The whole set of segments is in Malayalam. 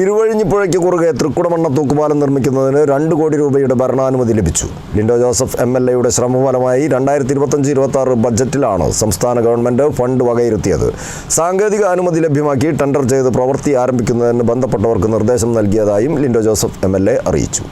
ഇരുവഴിഞ്ഞിപ്പുഴയ്ക്ക് കുറുകെ തൃക്കുടമണ്ണ തൂക്കുപാലം നിർമ്മിക്കുന്നതിന് രണ്ട് കോടി രൂപയുടെ ഭരണാനുമതി ലഭിച്ചു. ലിൻഡോ ജോസഫ് എം എൽ എയുടെ ശ്രമഫലമായി രണ്ടായിരത്തി ഇരുപത്തഞ്ച് ഇരുപത്തി ആറ് ബജറ്റിലാണ് സംസ്ഥാന ഗവൺമെന്റ് ഫണ്ട് വകയിരുത്തിയത്. സാങ്കേതിക അനുമതി ലഭ്യമാക്കി ടെൻഡർ ചെയ്ത് പ്രവൃത്തി ആരംഭിക്കുന്നതിന് ബന്ധപ്പെട്ടവർക്ക് നിർദ്ദേശം നൽകിയതായും ലിൻഡോ ജോസഫ് എം അറിയിച്ചു.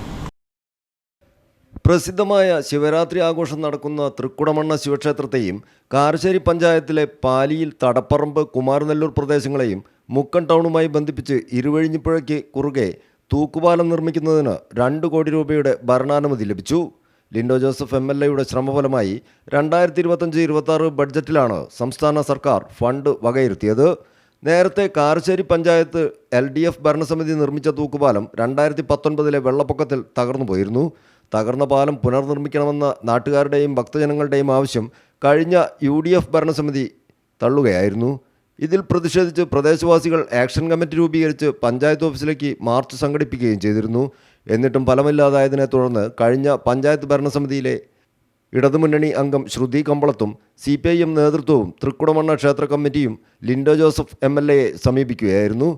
പ്രസിദ്ധമായ ശിവരാത്രി ആഘോഷം നടക്കുന്ന തൃക്കുടമണ്ണ ശിവക്ഷേത്രത്തെയും കാരശ്ശേരി പഞ്ചായത്തിലെ പാലിയിൽ തടപ്പറമ്പ് കുമാരനെല്ലൂർ പ്രദേശങ്ങളെയും മുക്കൻ ടൗണുമായി ബന്ധിപ്പിച്ച് ഇരുവഴിഞ്ഞിപ്പുഴയ്ക്ക് കുറുകെ തൂക്കുപാലം നിർമ്മിക്കുന്നതിന് രണ്ട് കോടി രൂപയുടെ ഭരണാനുമതി ലഭിച്ചു. ലിൻഡോ ജോസഫ് എം എൽ എയുടെ ശ്രമഫലമായി രണ്ടായിരത്തി ഇരുപത്തഞ്ച് ഇരുപത്തി ബഡ്ജറ്റിലാണ് സംസ്ഥാന സർക്കാർ ഫണ്ട് വകയിരുത്തിയത്. നേരത്തെ Karassery panchayat L D F ഭരണസമിതി നിർമ്മിച്ച തൂക്കുപാലം രണ്ടായിരത്തി പത്തൊൻപതിലെ വെള്ളപ്പൊക്കത്തിൽ തകർന്നു പോയിരുന്നു. തകർന്ന പാലം പുനർനിർമ്മിക്കണമെന്ന നാട്ടുകാരുടെയും ഭക്തജനങ്ങളുടെയും ആവശ്യം കഴിഞ്ഞ യു ഡി എഫ് ഭരണസമിതി തള്ളുകയായിരുന്നു. ഇതിൽ പ്രതിഷേധിച്ച് പ്രദേശവാസികൾ ആക്ഷൻ കമ്മിറ്റി രൂപീകരിച്ച് പഞ്ചായത്ത് ഓഫീസിലേക്ക് മാർച്ച് സംഘടിപ്പിക്കുകയും ചെയ്തിരുന്നു. എന്നിട്ടും ഫലമില്ലാതായതിനെ തുടർന്ന് കഴിഞ്ഞ പഞ്ചായത്ത് ഭരണസമിതിയിലെ ഇടതുമുന്നണി അംഗം ശ്രുതി കമ്പളത്തും സി പി ഐ എം നേതൃത്വവും തൃക്കുടമണ്ണ ക്ഷേത്ര കമ്മിറ്റിയും ലിൻഡോ ജോസഫ് എം എൽ എയെ സമീപിക്കുകയായിരുന്നു.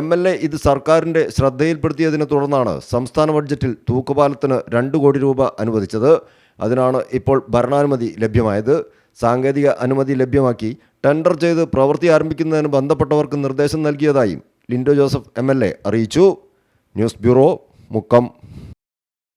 എം എൽ എ ഇത് സർക്കാരിന്റെ ശ്രദ്ധയിൽപ്പെടുത്തിയതിനെ തുടർന്നാണ് സംസ്ഥാന ബഡ്ജറ്റിൽ തൂക്കുപാലത്തിന് രണ്ട് കോടി രൂപ അനുവദിച്ചത്. അതിനാണ് ഇപ്പോൾ ഭരണാനുമതി ലഭ്യമായത്. സാങ്കേതിക അനുമതി ലഭ്യമാക്കി ടെൻഡർ ചെയ്ത് പ്രവൃത്തി ആരംഭിക്കുന്നതിന് ബന്ധപ്പെട്ടവർക്ക് നിർദ്ദേശം നൽകിയതായും ലിൻഡോ ജോസഫ് എം അറിയിച്ചു. News bureau Mukkam.